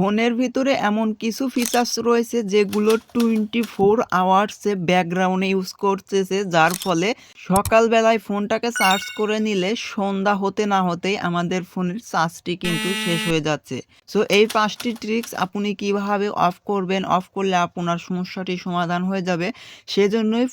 ফোনের ভিতরে এমন কিছু ফিচার্স রয়েছে যেগুলো টোয়েন্টি ফোর আওয়ার্সে ব্যাকগ্রাউন্ডে ইউজ করতেছে, যার ফলে সকালবেলায় ফোনটাকে চার্জ করে নিলে সন্ধ্যা হতে না হতেই আমাদের ফোনের চার্জটি কিন্তু শেষ হয়ে যাচ্ছে। সো এই পাঁচটি ট্রিক্স আপনি কীভাবে অফ করবেন অফ করলে আপনার সমস্যাটি সমাধান হয়ে যাবে, সেজন্যই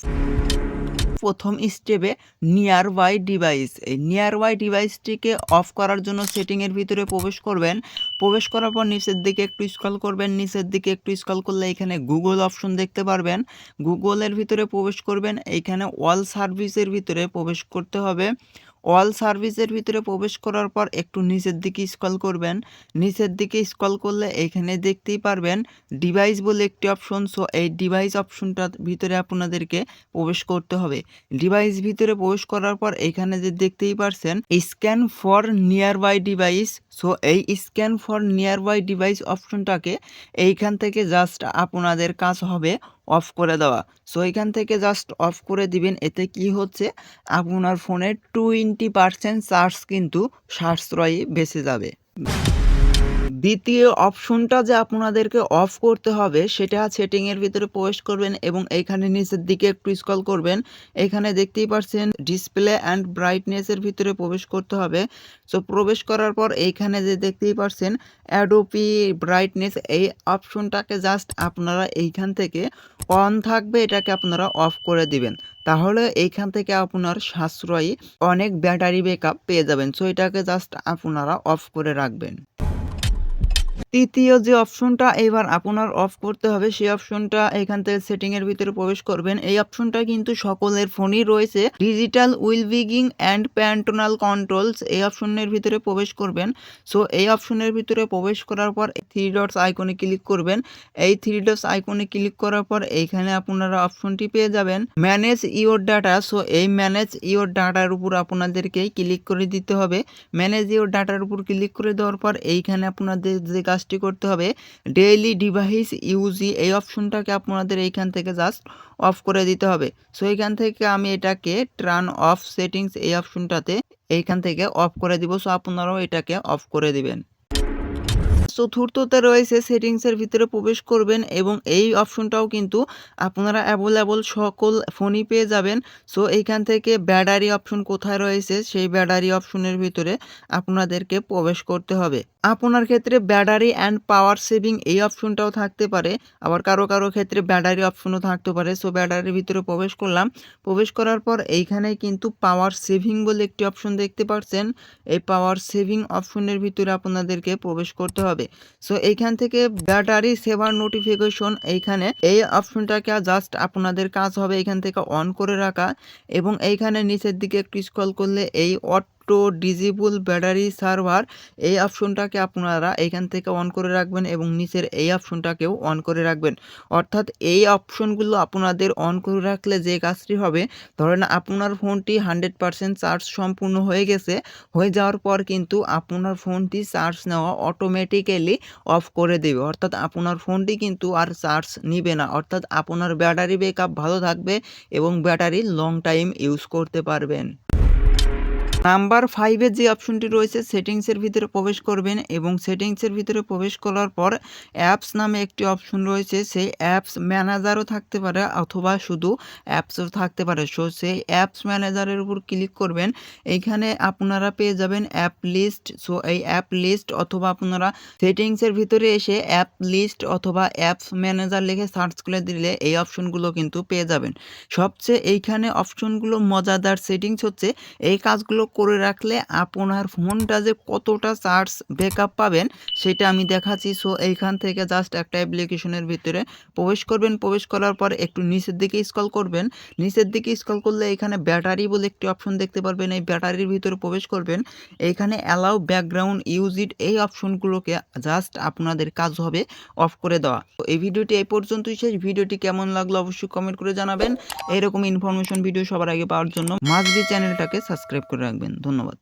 প্রথম স্টেপে নিয়ার বাই ডিভাইস এই নিয়ার বাই ডিভাইসটিকে অফ করার জন্য সেটিংয়ের ভিতরে প্রবেশ করবেন। প্রবেশ করার পর নিচের দিকে একটু স্কল করবেন। নিচের দিকে একটু স্কল করলে এখানে গুগল অপশন দেখতে পারবেন। গুগলের ভিতরে প্রবেশ করবেন। এইখানে অল সার্ভিসের ভিতরে প্রবেশ করতে হবে। অল সার্ভিসের ভিতরে প্রবেশ করার পর একটু নিচের দিকে স্ক্রল করবেন। নিচের দিকে স্কল করলে এখানে দেখতেই পারবেন ডিভাইস বলে একটি অপশন। সো এই ডিভাইস অপশনটার ভিতরে আপনাদেরকে প্রবেশ করতে হবে। ডিভাইস ভিতরে প্রবেশ করার পর এখানে যে দেখতেই পারছেন scan for nearby device. So এই scan for nearby device অপশনটাকে এইখান থেকে জাস্ট আপনাদের কাজ হবে অফ করে দেওয়া। সো এখান থেকে জাস্ট অফ করে দিবেন। এতে কি হচ্ছে? আপনার ফোনের টোয়েন্টি পারসেন্ট চার্জ কিন্তু সাশ্রয়ী বেঁচে যাবে। দ্বিতীয় অপশনটা যে আপনাদেরকে অফ করতে হবে, সেটা সেটিংয়ের ভিতরে প্রবেশ করবেন এবং এইখানে নিচের দিকে একটু স্ক্রল করবেন। এখানে দেখতেই পাচ্ছেন ডিসপ্লে অ্যান্ড ব্রাইটনেসের ভিতরে প্রবেশ করতে হবে। সো প্রবেশ করার পর এইখানে যে দেখতেই পাচ্ছেন অ্যাডোপি ব্রাইটনেস এই অপশনটাকে জাস্ট আপনারা এইখান থেকে অন থাকবে, এটাকে আপনারা অফ করে দিবেন। তাহলে এইখান থেকে আপনার সাশ্রয়ী অনেক ব্যাটারি ব্যাকআপ পেয়ে যাবেন। সো এটাকে জাস্ট আপনারা অফ করে রাখবেন। তৃতীয় যে অপশনটা এবার আপনার অফ করতে হবে, সেই অপশনটা এখান থেকে সেটিং এর ভিতরে প্রবেশ করবেন। এই অপশনটা কিন্তু সকলের ফোনই রয়েছে। Digital wellbeing and parental controls এই অপশনের ভিতরে প্রবেশ করবেন। সো এই অপশনের ভিতরে প্রবেশ করার পর থ্রি ডটস আইকনে ক্লিক করবেন। এই থ্রি ডটস আইকনে ক্লিক করার পর এইখানে আপনারা অপশনটি পেয়ে যাবেন। ম্যানেজ ইওর ডাটা সো এই ম্যানেজ ইওর ডাটার উপর আপনাদেরকে ক্লিক করে দিতে হবে। ম্যানেজ ইওর ডাটার উপর ক্লিক করে দেওয়ার পর এইখানে আপনাদের যে কাজটি করতে হবে। ডেইলি ডিভাইস ইউজি এই অপশনটাকে আপনাদের এইখান থেকে জাস্ট অফ করে দিতে হবে। সো এইখান থেকে আমি এটাকে ট্রান অফ সেটিংস এই অপশনটাতে এইখান থেকে অফ করে দিব। সো আপনারাও এটাকে অফ করে দিবেন। চতুর্থতে রয়েছে সেটিংসের ভিতরে প্রবেশ করবেন এবং এই অপশনটাও কিন্তু আপনারা অ্যাভেলেবল সকল ফোনই পেয়ে যাবেন। সো এইখান থেকে ব্যাটারি অপশন কোথায় রয়েছে, সেই ব্যাটারি অপশনের ভিতরে আপনাদেরকে প্রবেশ করতে হবে। আপনার ক্ষেত্রে ব্যাটারি অ্যান্ড পাওয়ার সেভিং এই অপশনটাও থাকতে পারে। আবার কারও কারও ক্ষেত্রে ব্যাটারি অপশনও থাকতে পারে। সো ব্যাটারির ভিতরে প্রবেশ করলাম। প্রবেশ করার পর এইখানে কিন্তু পাওয়ার সেভিং বলে একটি অপশন দেখতে পাচ্ছেন। এই পাওয়ার সেভিং অপশনের ভিতরে আপনাদেরকে প্রবেশ করতে হবে। সো এইখান থেকে ব্যাটারি, সেভার নোটিফিকেশন, এইখানে এই অপশনটাকে জাস্ট আপনাদের কাজ হবে এখান থেকে অন করে রাখা এবং এইখানে নিচের দিকে ক্রিস কল করলে এই অট অটো ডিজিবল ব্যাটারি সার্ভার, এই অপশনটাকে আপনারা এখান থেকে অন করে রাখবেন এবং নিচের এই অপশনটাকেও অন করে রাখবেন। অর্থাৎ এই অপশনগুলো আপনাদের অন করে রাখলে যে কাজটি হবে, ধরেন আপনার ফোনটি হান্ড্রেড পারসেন্ট চার্জ সম্পূর্ণ হয়ে গেছে, হয়ে যাওয়ার পর কিন্তু আপনার ফোনটি চার্জ নেওয়া অটোমেটিক্যালি অফ করে দেবে। অর্থাৎ আপনার ফোনটি কিন্তু আর চার্জ নিবে না। অর্থাৎ আপনার ব্যাটারি ব্যাকআপ ভালো থাকবে এবং ব্যাটারি লং টাইম ইউজ করতে পারবেন। নাম্বার ফাইভের যে অপশনটি রয়েছে সেটিংসের ভিতরে প্রবেশ করবেন এবং সেটিংসের ভিতরে প্রবেশ করার পর অ্যাপস নামে একটি অপশন রয়েছে, সেই অ্যাপস ম্যানেজারও থাকতে পারে অথবা শুধু অ্যাপসও থাকতে পারে। সো সেই অ্যাপস ম্যানেজারের উপর ক্লিক করবেন, এইখানে আপনারা পেয়ে যাবেন অ্যাপ লিস্ট সো এই অ্যাপ লিস্ট অথবা আপনারা সেটিংসের ভিতরে এসে অ্যাপ লিস্ট অথবা অ্যাপস ম্যানেজার লিখে সার্চ করে দিলে এই অপশনগুলো কিন্তু পেয়ে যাবেন। সবচেয়ে এইখানে অপশনগুলো মজাদার সেটিংস হচ্ছে, এই কাজগুলো করে রাখলে আপনার ফোনটা যে কতটা চার্জ ব্যাকআপ পাবেন সেটা আমি দেখাচ্ছি। সো, এইখান থেকে জাস্ট একটা অ্যাপ্লিকেশনের ভিতরে প্রবেশ করবেন। প্রবেশ করার পর একটু নিচের দিকে স্কল করবেন। নিচের দিকে স্কল করলে এখানে ব্যাটারি বলে একটি অপশন দেখতে পারবেন। এই ব্যাটারির ভিতরে প্রবেশ করবেন। এইখানে অ্যালাউ ব্যাকগ্রাউন্ড ইউজ ইট এই অপশনগুলোকে জাস্ট আপনাদের কাজ হবে অফ করে দেওয়া। তো এই ভিডিওটি এই পর্যন্তই শেষ। ভিডিওটি কেমন লাগল অবশ্যই কমেন্ট করে জানাবেন। এরকম ইনফরমেশন ভিডিও সবার আগে পাওয়ার জন্য মাসবি চ্যানেলটাকে সাবস্ক্রাইব করে রাখবেন। থাকবেন। ধন্যবাদ।